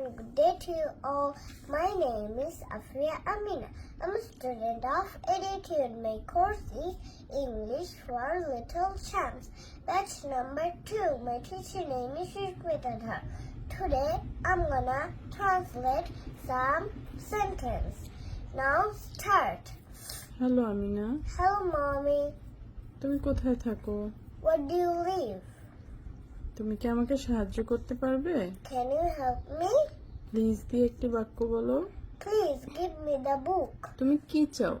and good day to you all. My name is Afia Amina. I'm a student of Attitude. My course is English for Little Champs. Batch number two. My teacher name is Shikritadhar. Today I'm gonna translate some sentence. Now start. Hello Amina Hello, mommy. তুমি কোথায় থাকো Where do you live? তুমি কি আমাকে সাহায্য করতে পারবে Can you help me? Please দিয়ে একটি বাক্য বলো Please give me the book. তুমি কি চাও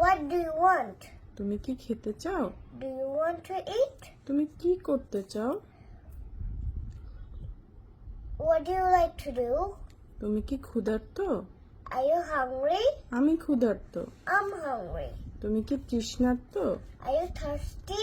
What do you want? তুমি কি খেতে চাও Do you want to eat? তুমি কি করতে চাও What do you like to do? তুমি কি ক্ষুধার্ত Are you hungry? আমি ক্ষুধার্ত I'm hungry. তুমি কি তৃষ্ণার্ত Are you thirsty?